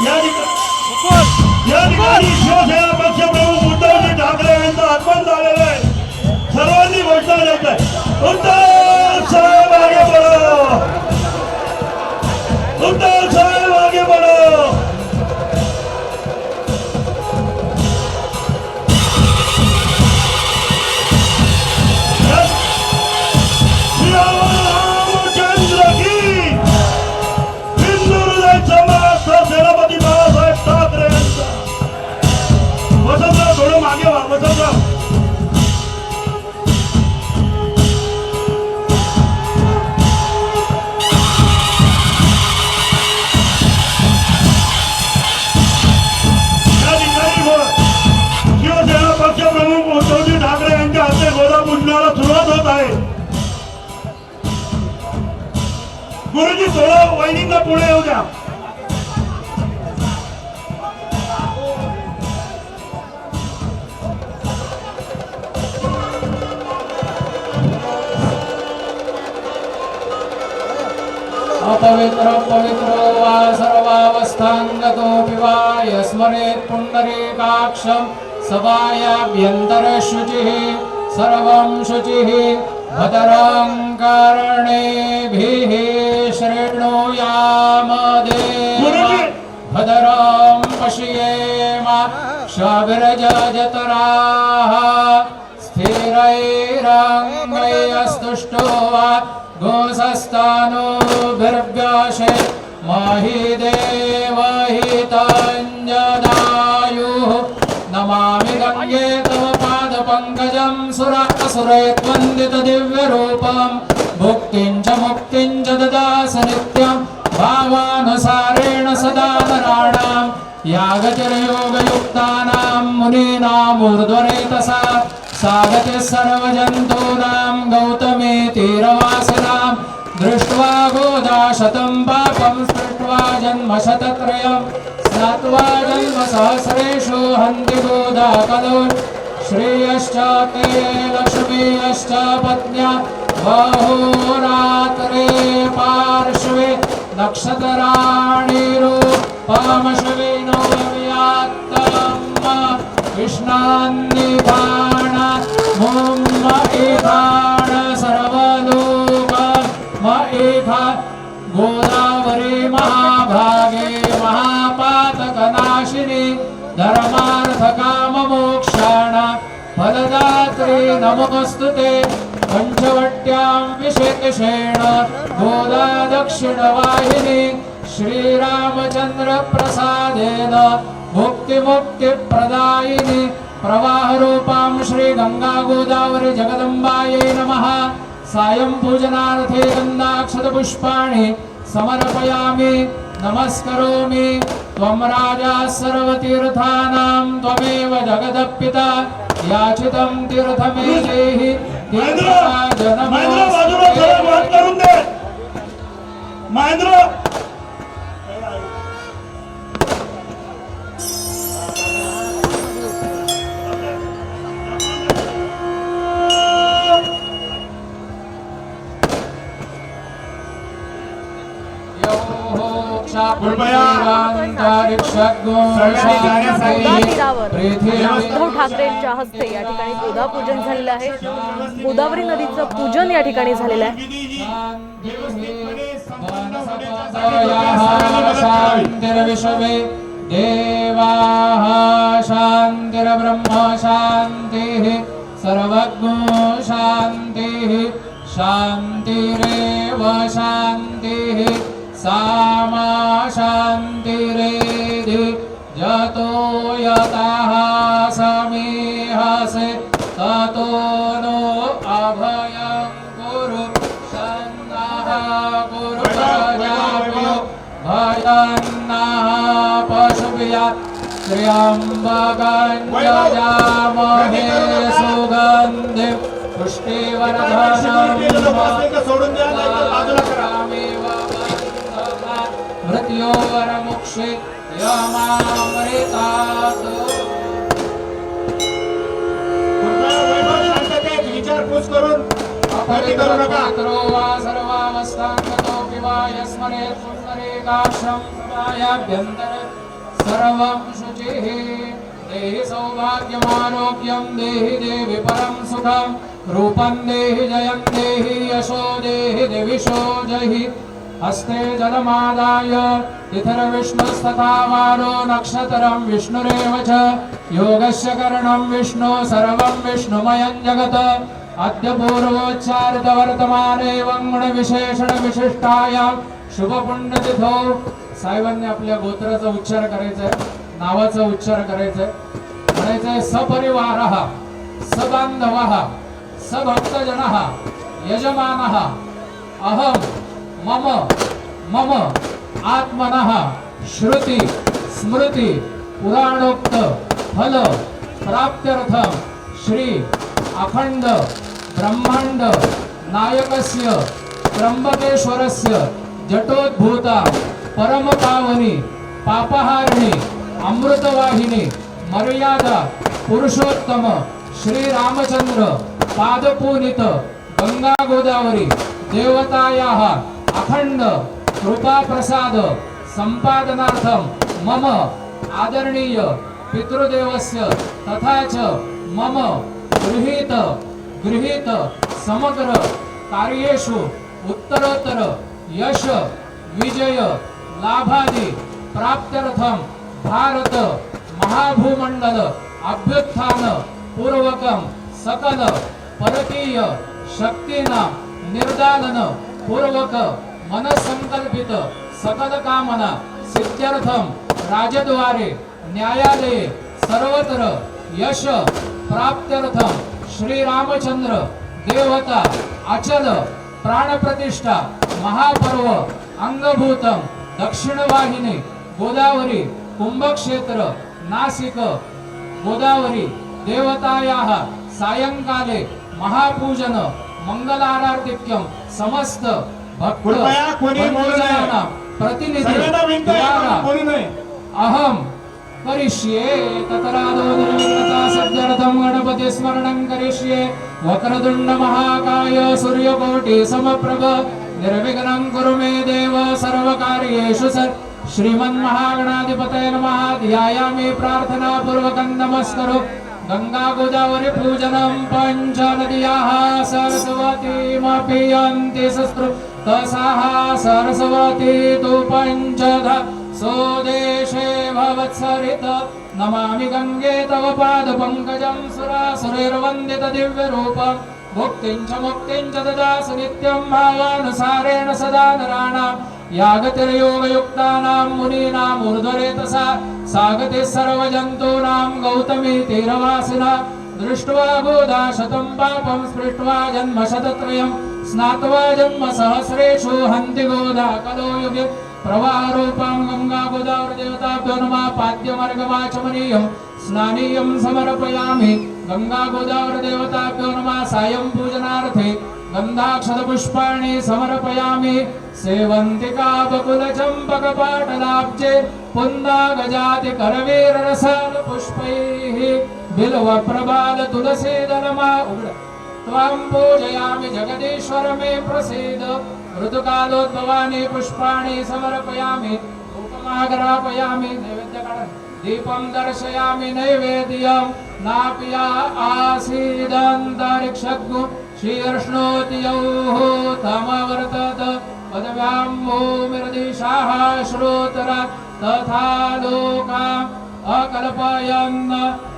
या ठिकाणी शिवसेना पक्षप्रमुख उद्धवजी ठाकरे यांचं आगमन झालेलं आहे. सर्वांनी घोषणा देत आहे उद्धव साहेब आगे उद्धव साहेब यस्मरेत् पुण्डरीकाक्षं सभायाभ्यन्तरशुचिः सर्वं शुचिः भदरङ्करणेभिः शृणुयामदेव गुरुजी! भदरं पश्येम शबिरजतराः स्थिरैरङ्गैस्तुष्टो वा गोसस्तानोभिर्व्याशे महि देवहितञ्जदायुः नमामि गङ्गे तव पादपङ्कजं सुरासुरैर्वन्दितदिव्यरूपं भुक्तिं च मुक्तिं च ददास नित्यं भावानुसारेण सदा नराणां यागचरयोगयुक्तानां मुनीनामूर्ध्वरेतसा। सागते सर्वजन्तूनां गौतमे तीरवासिनां। दृष्ट्वा गोदाशतं पापं स्पृष्ट्वा जन्मशतत्रयं स्नात्वा जन्मसहस्रेषु हन्ति गोदा कलौ श्रेयश्च ते लक्ष्मीयश्च पत्न्या बहोरात्रे पार्श्वे नक्षत्राणिरूपमश्विनो व्यात्तम् कृष्णान्निधान मुम्म इधान सर्वलोक म इधा गोदावरी महाभागे धर्मार्थकाममोक्षाण फलदात्री नमोऽस्तु ते पञ्चवट्यां विशेषेण गोदा दक्षिणवाहिनी श्रीरामचन्द्रप्रसादेन मुक्तिमुक्तिप्रदायिनि प्रवाहरूपां श्रीगङ्गागोदावरी जगदम्बायै नमः। सायं पूजनार्थे गन्धाक्षतपुष्पाणि समर्पयामि नमस्करोमि त्वं राजा सर्वतीर्थानां त्वमेव जगदपिता याचितं तीर्थमे देहि महेंद्र उद्धव ठाकरेंच्या हस्ते या ठिकाणी गोदापूजन झालेलं आहे. गोदावरी नदीचं पूजन या ठिकाणी झालेलं आहे. देवाः शान्तिर्ब्रह्म शान्तिः सर्वज्ञो शान्तिः शान्तिरेव शान्तिः सामा शान्तिरेधि यतो यतः समीहसे ततो नो अभयं कुरु सन्नः कुरु प्रजाभ्यो भजन्नः पशुभ्यः त्र्यम्बकञ्जजामहे सुगन्धिं पुष्टिवर्धनं सोडून द्या नाहीतर बाजूला करा मृत्योवरमुक्षे यमामृतात् विचारपूस करून गर्दी करू नका अपवित्रो वा सर्वावस्थाङ्गतोऽपि वा यस्मरेत् पुण्डरीकाक्षं समायाभ्यन्तर सर्वं शुचिः देहि सौभाग्यमारोग्यं देहि देवि परं सुखं रूपं देहि जयं देहि यशो देहि दिविशो जहि हस्ते जलमादाय तिथिर्विष्णुस्तथा वारो नक्षतरं विष्णुरेव च। योगस्य करणं विष्णु सर्वं विष्णुमयं जगत्। अद्य पूर्वोच्चारितवर्तमाने गुणविशेषणविशिष्टायां शुभपुण्यतिथौ। साहेबांनी आपल्या गोत्राचा उच्चार करायचा आहे नावाचा उच्चार करायचा आहे म्हणायचं आहे सपरिवार सबांधव सभक्तजन यजमान अहम। मम मम आत्मनः श्रुती स्मृती पुराणोक्त फल प्राप्त्यर्थ श्री अखंड ब्रह्मांड नायकस्य त्र्यंबकेश्वरस्य जटोद्भूता परमपावनी पापहारिणी अमृतवाहिनी मर्यादा पुरुषोत्तम श्रीरामचंद्र पादपूनित गंगा गोदावरी देवतायाः अखंड कृपा प्रसाद संपादनार्थम मम आदरणीय पितृदेवस्य तथा च मम गृहीत गृहीत समग्र कार्येषु उत्तरोत्तर यश विजय लाभादि प्राप्त्यर्थम भारत महाभूमंडल अभ्युत्थान पूर्वकम सकल परकीय शक्तीना निर्दालन पूर्वक मनसंकल्पित सकल कामना सिद्ध्यर्थम राजद्वारे न्यायालये सर्वत्र यश प्राप्त्यर्थम श्रीरामचंद्र देवता अचल प्राणप्रतिष्ठा महापर्व अंगभूतम दक्षिणवाहिनी गोदावरी कुंभक्षेत्र नासिक गोदावरी देवतायाः सायंकाले महापूजन मंगलारार्तिक्यम समस्त भक्त प्रतिनिधी अहम करिष्ये ततरादो निर्विघ्नता सिद्ध्यर्थं गणपति स्मरणं करिष्ये वक्रतुण्ड महाकाय सूर्यकोटि समप्रभ निर्विघ्नं कुरु मे देव सर्वकार्येषु सर श्रीमन्महागणाधिपतये नमः ध्यायामि प्रार्थना पूर्वकं नमस्करो। गंगा गोदावरी पूजनं पञ्च नद्याः सरस्वतीमपि यन्ति शस्त्रु तसाः सरस्वती तु पञ्चधा सोदेशे भवत्सरित नमामि गङ्गे तव पादपङ्कजं दिव्यरूपं भुक्तिं च मुक्तिं च ददासि नित्यं भावानुसारेण सदा नराणां यागतिर्योगयुक्तानां मुनीनाम् ऊर्ध्वरेतसा सागते सर्वजन्तूनां गौतमी तीरवासिना दृष्ट्वा गोदा शतं पापं स्पृष्ट्वा जन्म शतत्रयं स्नात्वा जन्म सहस्रेषु हन्ति गोदा कलो युगे प्रवाहरूपां गङ्गा गोदावरी देवताभ्यो नमः पाद्यमर्गवाचमनीयं स्नानीयं समर्पयामि गङ्गा गोदावरी देवताभ्यो नमः सायं पूजनार्थे गन्धाक्षतपुष्पाणि समर्पयामि। सेवन्तिका बकुलचम्पकपाटलाब्जे पुन्दा गजाति करवीररसालपुष्पैः उग्र। त्वां पूजयामि जगदीश्वर मे प्रसीद। ऋतुकालोद्भवानि पुष्पाणि समर्पयामि। उपमाग्रापयामि नैवेद्यकरण दीपं दर्शयामि नैवेद्यं नाप्या आसीदन्तरिक्षग्नु शीर्ष्णोति यौः तमवर्तत पदव्यां भूमिर्दिशाः श्रोतरा तथा लोकाम् अकल्पयन्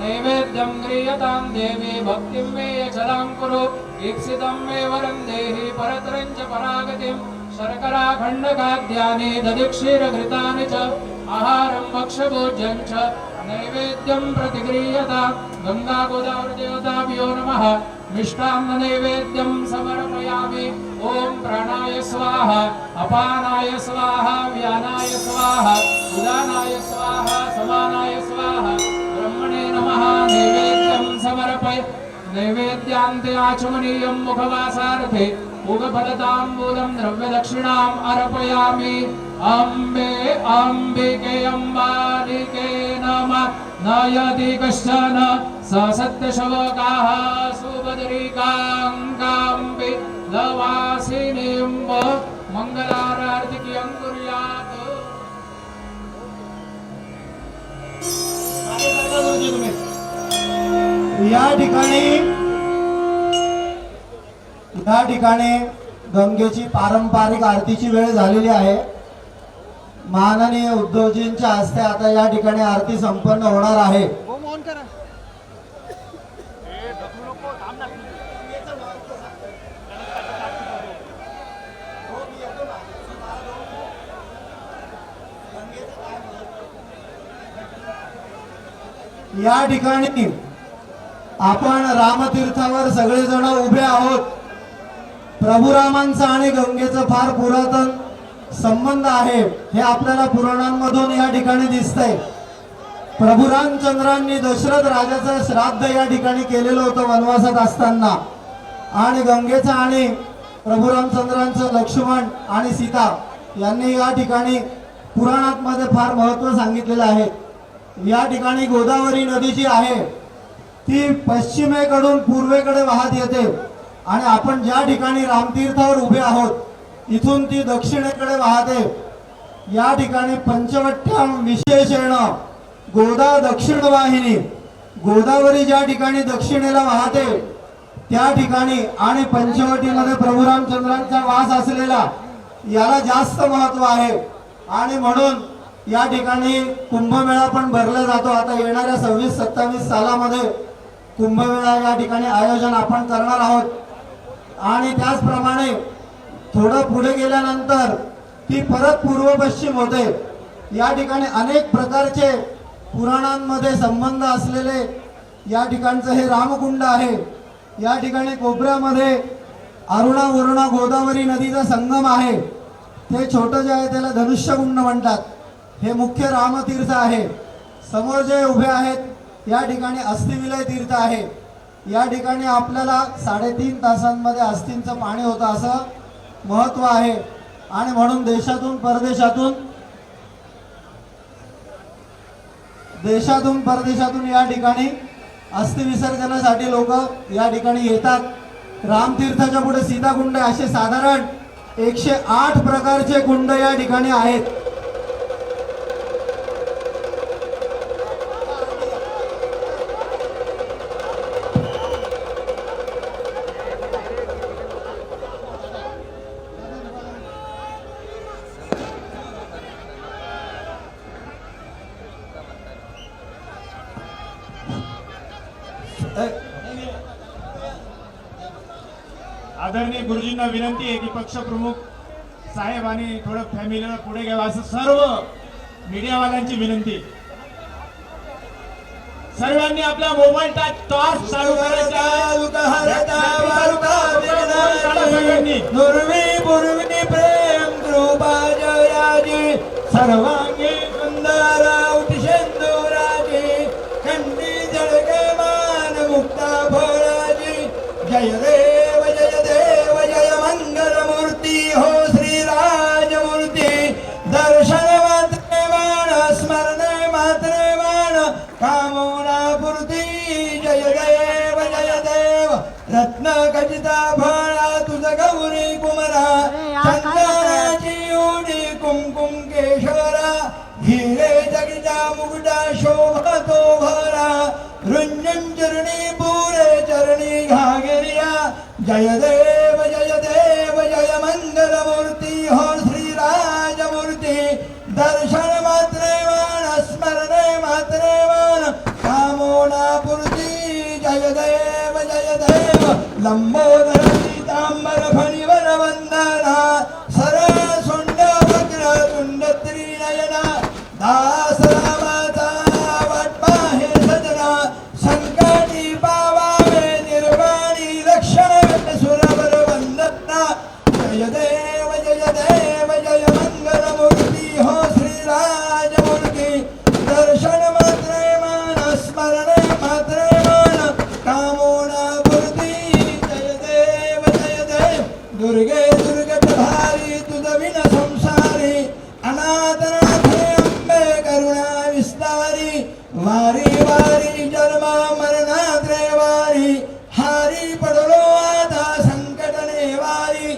नैवेद्यं गृह्यतां देवी भक्तिं मे चलां कुरु। ईप्सितं मे वरं देहि परत्रं च परागतिं। शर्कराखण्डखाद्यानि दधिक्षीरघृतानि च आहारं भक्ष्यभोज्यं च नैवेद्यं प्रतिगृह्यता गङ्गा गोदावरी देवताभ्यो नमः मिष्टान्ननैवेद्यं समर्पयामि। ॐ प्राणाय स्वाहा अपानाय स्वाहा व्यानाय स्वाहा उदानाय स्वाहा समानाय स्वाहा। ब्रह्मणे नमः नैवेद्यं समर्पय। नैवेद्यान्ते आचमनीयं मुखवासार्थे उगफलताम्बूलं द्रव्यदक्षिणाम् अर्पयामि। अम्बे अम्बिके अम्बालिके नमः। नयति कश्चन स सत्यशवकाः सुभद्रिकाङ्काम्बि लवासिनीम्ब मङ्गलारार्तिकी अङ्कुर्यात् म्हणजे तुम्ही। या ठिकाणी या ठिकाणी गंगेची पारंपरिक आरतीची वेळ झालेली आहे. माननीय उद्धवजींच्या हस्ते आता या ठिकाणी आरती संपन्न होणार आहे. या ठिकाणी आपण रामतीर्थावर सगळेजण उभे आहोत. प्रभुरामांचं आणि गंगेचं फार पुरातन संबंध आहे हे आपल्याला पुराणांमधून या ठिकाणी दिसतंय. प्रभू रामचंद्रांनी दशरथ राजाचं श्राद्ध या ठिकाणी केलेलं होतं वनवासात असताना. आणि गंगेचं आणि प्रभू रामचंद्रांचं लक्ष्मण आणि सीता यांनी या ठिकाणी पुराणात मध्ये फार महत्त्व सांगितलेलं आहे. या ठिकाणी गोदावरी नदी जी आहे ती पश्चिमेकडून पूर्वेकडे वाहत येते. आणि आपण ज्या ठिकाणी रामतीर्थावर उभे आहोत इथून ती दक्षिणेकडे वाहते. या ठिकाणी पंचवट्याम विशेषण गोदा दक्षिण वाहिनी. गोदावरी ज्या ठिकाणी दक्षिणेला वाहते त्या ठिकाणी आणि पंचवटीमध्ये प्रभू रामचंद्रांचा वास असलेला याला जास्त महत्त्व आहे. आणि म्हणून या ठिकाणी कुंभमेळा पण भरला जातो. आता येणाऱ्या सव्वीस सत्तावीस सालामध्ये कुंभमेळा या ठिकाणी आयोजन आपण करणार आहोत. आणि त्याचप्रमाणे थोडं पुढे गेल्यानंतर ती परत पूर्व पश्चिम होते. या ठिकाणी अनेक प्रकारचे पुराणांमध्ये संबंध असलेले या ठिकाणचं हे रामकुंड आहे. या ठिकाणी कोपऱ्यामध्ये अरुणा वरुणा गोदावरी नदीचा संगम आहे. ते छोटं जे आहे त्याला धनुष्यकुंड म्हणतात. हे मुख्य रामतीर्थ आहे. समोर जे उभे आहेत या ठिकाणी अस्थिविलय तीर्थ आहे. या ठिकाणी आपल्याला साडेतीन तासांमध्ये अस्थींचं पाणी होतं असं महत्त्व आहे. आणि म्हणून देशातून परदेशातून देशातून परदेशातून या ठिकाणी अस्थि विसर्जनासाठी लोक या ठिकाणी येतात. रामतीर्थाच्या पुढे सीताकुंड असे साधारण एकशे आठ प्रकारचे कुंड या ठिकाणी आहेत. आदरणीय गुरुजींना विनंती आहे की पक्षप्रमुख साहेब आणि थोडं फॅमिलीला पुढे घ्यावं असं सर्व मीडियावाल्यांची विनंती. सर्वांनी आपला मोबाईल टच टॉर्च चालू करायचा. सर्वांनी. प्रेम कृपा जयाजी. सर्वांगी खचिता फळा तुझ गौरी कुमरा चंदनाची उडी कुमकुम केशरा हिरे जगिता मुगडा शोभतो भरा रुंजन चरणी पुरे चरणी घागरिया जय देव जय देव जय मंगल मूर्ती हो. లంబోదర సీతాంబర ఫణివర వందనా वारी वारी जन्मा मरणा वारी हारी पडलो आता संकटने वारी.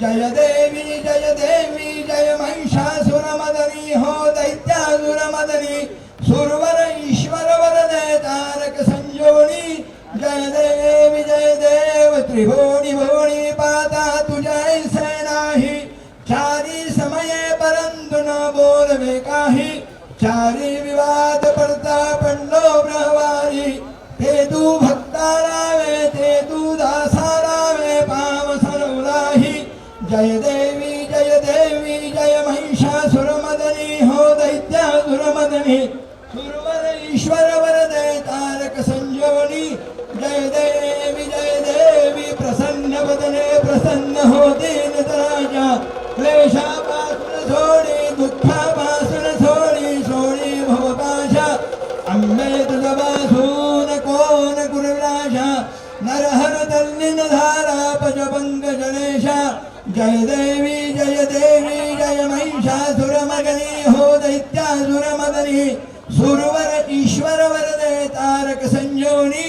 जय देवी जय देवी जय महिषासुर मदनी हो दैत्यासुर मदनी. सुरवर ईश्वर वरदे तारक संजोनी. जय देवी जय देव त्रिभुवनी भुवनी पाता तुझ्या सेनाही चारी समये परंतु न बोलवे काही. चारी विवाद पडता पडलो ब्रहवारी ते तू भक्ता रावे ते तू दासा रावे पाव सरवलाही जय देवी जय देवी जय महिषासुरमदनी हो दैत्यासुरमदनी सुरवर ईश्वर वरदे तारक संजीवनी जय देवी जय देवी प्रसन्न वदने प्रसन्न हो दीन राजा क्लेशापासून सोडी दुःखापासून नरहर तल्लीन धारा पज पंकजनेशा जय देवी जय देवी जय महिषासुरमगनी हो दैत्यासुरमदनी सुरवर ईश्वर वरदे तारक संजीवनी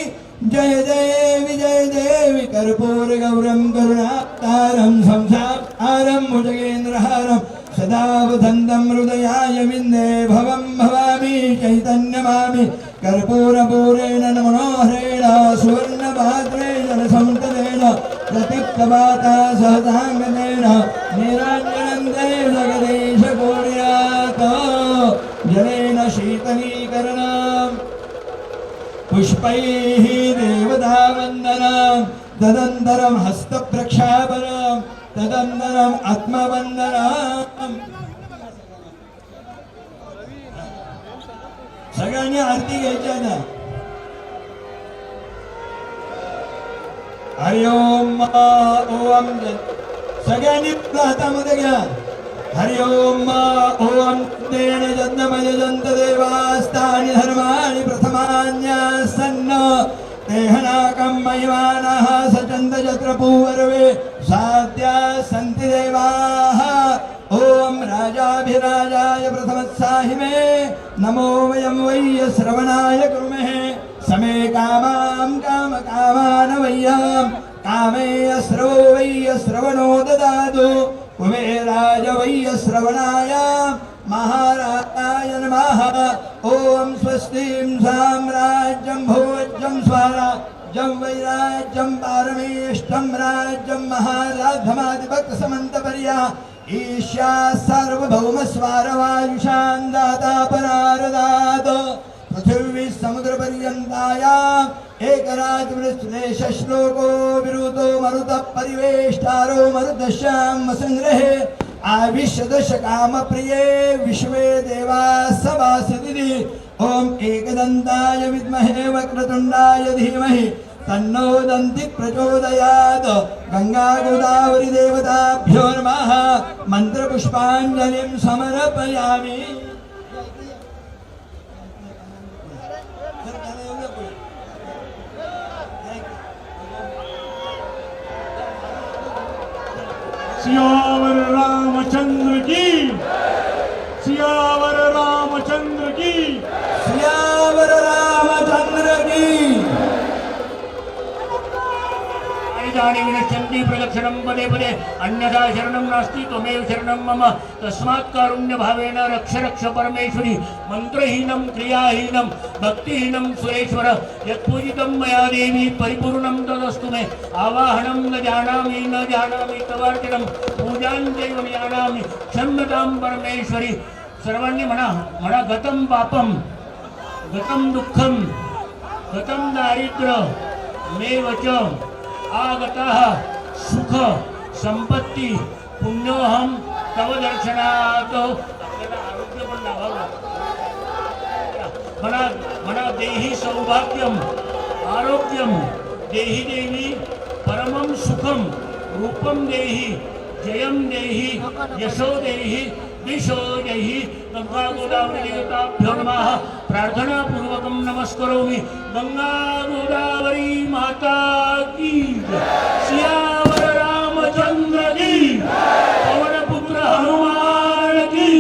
जय देवी जय देवी कर्पूर गौरम करुणातारम संसारम भुजगेन्द्रहारम सदा वसन्तं हृदयाय विन्दे भवं भवामि चैतन्यमामि। कर्पूरपूरेण न मनोहरेण सुवर्णपात्रेण संततेन प्रतीप्तवाता सहसाङ्गतेन निराञ्जनं तेन गणेशकोर्यात् जलेन शीतलीकरणम् पुष्पैः देवतावन्दनं तदनन्तरं हस्तप्रक्षापनं तदन्तरम् आत्मवन्दनम्। सगळ्यांनी आरती घ्यायच्या ना? हरि ओम ओम सगळ्यांनी हातामध्ये घ्या. हरि ओम ओम तेन जन्मय जंत देवास्तानि धर्माणि प्रथमान्यासन्न. देहनाकं महिमानः सचन्द चत्रपूर्वे साध्या सन्ति देवाः. ॐ राजाभिराजाय प्रथमत्साहिमे. नमो वयं वै श्रवणाय कुर्महे. समे कामां कामकामान वय्यां कामे श्रवो वै श्रवणो ददातु। कुबेराय वै श्रवणाय महाराजाय नमः। ॐ स्वस्तिं साम्राज्यं भोज्यं जं वैराज्यं पारमेष्टं राज्यं महाराधमादिभक्तसमन्तपर्या ईशा सार्वभौमस्वारवायुषान् दाता परारदात्। पृथिवी समुद्रपर्यन्ताया एकराजवृश्लेष श्लोको विरुतो मरुतपरिवेष्टारो परिवेष्टारो मरुदश्याम संग्रहे। आविश्यदश कामप्रिये विश्वे देवा सभासदिति ॐ एकदन्ताय विद्महे वक्रतुण्डाय धीमहि। तन्नो दन्ति प्रचोदयात्। गङ्गा गोदावरी देवताभ्यो नमः। मन्त्रपुष्पाञ्जलिं समर्पयामि। सियावर रामचंद्र की। सियावर रामचंद्र की। सियावर रामचंद्र की। जाने विनश्यन्ति प्रदक्षिणं पदे पदे अन्यथा शरणं नास्ति त्वमेव शरणं मम। तस्मात् कारुण्यभावेन रक्ष रक्ष परमेश्वरी मन्त्रहीनं क्रियाहीनं भक्तिहीनं सुरेश्वर यत्पूजितं मया देवी परिपूर्णं तदस्तु मे। आवाहनं न जानामि न जानामि तवार्चनं पूजां चैव जानामि क्षम्यतां परमेश्वरी। सर्वांनी म्हणा म्हणा गतं पापं गतं दुःखं गतं दारिद्र्य मे वच आगतः सुख संपत्ती पुण्योहम तव दर्शनात। आपल्याला आरोग्य पण लाभावं. म्हणा म्हणा देही सौभाग्यम आरोग्यम देही देवी परमं सुखम रूपम देही जयम देही यशो देही दिशो देही गोदावरी प्रार्थनापूर्वकं नमस्करोमि। गङ्गागोदावरी माता की जय. सियावर की पवनपुत्र हनुमान की